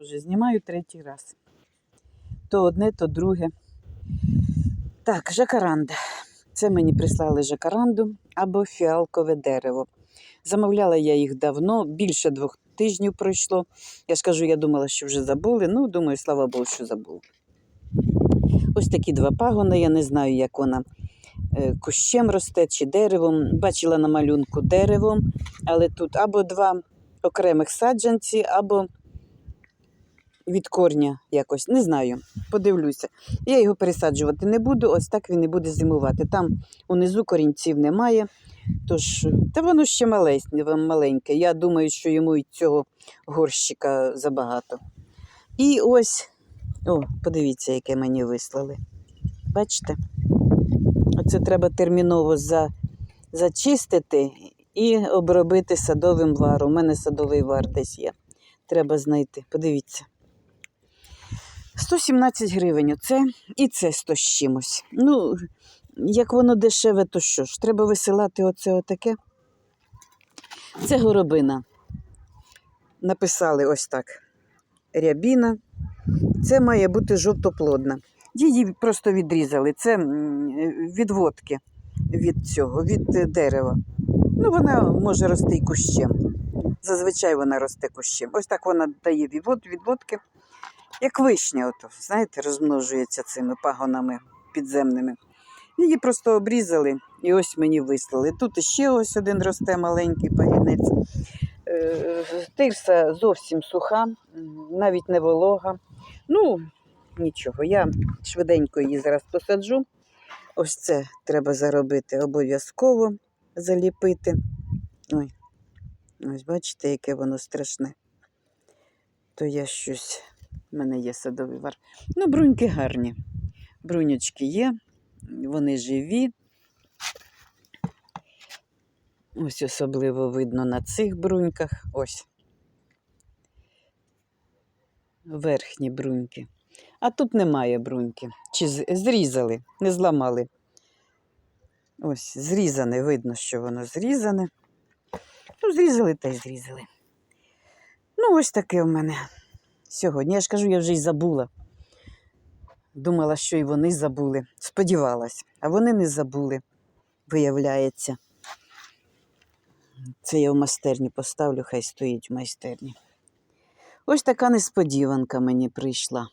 Вже знімаю третій раз. То одне, то друге. Так, жакаранда. Це мені прислали жакаранду або фіалкове дерево. Замовляла я їх давно, більше двох тижнів пройшло. Я ж кажу, я думала, що вже забули. Ну, думаю, слава Богу, що забули. Ось такі два пагони. Я не знаю, як вона е, кущем росте чи деревом. Бачила на малюнку деревом, але тут або два окремих саджанці, або від корня якось. Не знаю, подивлюся. Я його пересаджувати не буду, ось так він і буде зимувати. Там унизу корінців немає. Тож, та воно ще маленьке. Я думаю, що йому і цього горщика забагато. І ось, о, подивіться, яке мені вислали. Бачите? Оце треба терміново за, зачистити і обробити садовим варом. У мене садовий вар десь є. Треба знайти. Подивіться. 117 гривень оце і це 100 з чимось. Ну, як воно дешеве, то що ж? Треба висилати оце отаке. Це горобина. Написали ось так. Рябіна. Це має бути жовтоплодна. Її просто відрізали. Це відводки від цього, від е, дерева. Ну, вона може рости і кущем. Зазвичай вона росте кущем. Ось так вона дає відвод, відводки. Як вишня, ото, знаєте, розмножується цими пагонами підземними. Її просто обрізали і ось мені вислали. Тут ще ось один росте маленький пагінець. Е, Тирса зовсім суха, навіть не волога. Ну, нічого, я швиденько її зараз посаджу. Ось це треба заробити обов'язково заліпити. Ой, ось бачите, яке воно страшне. То я щось, в мене є садовий вар. Ну, бруньки гарні. Бруньочки є, вони живі. Ось особливо видно на цих бруньках. Ось. Верхні бруньки. А тут немає бруньки. Чи зрізали, не зламали. Ось, зрізане, видно, що воно зрізане. Ну, зрізали та й зрізали. Ну, ось таке в мене сьогодні. Я ж кажу, я вже й забула. Думала, що і вони забули. Сподівалась, а вони не забули, виявляється. Це я в майстерні поставлю, хай стоїть в майстерні. Ось така несподіванка мені прийшла.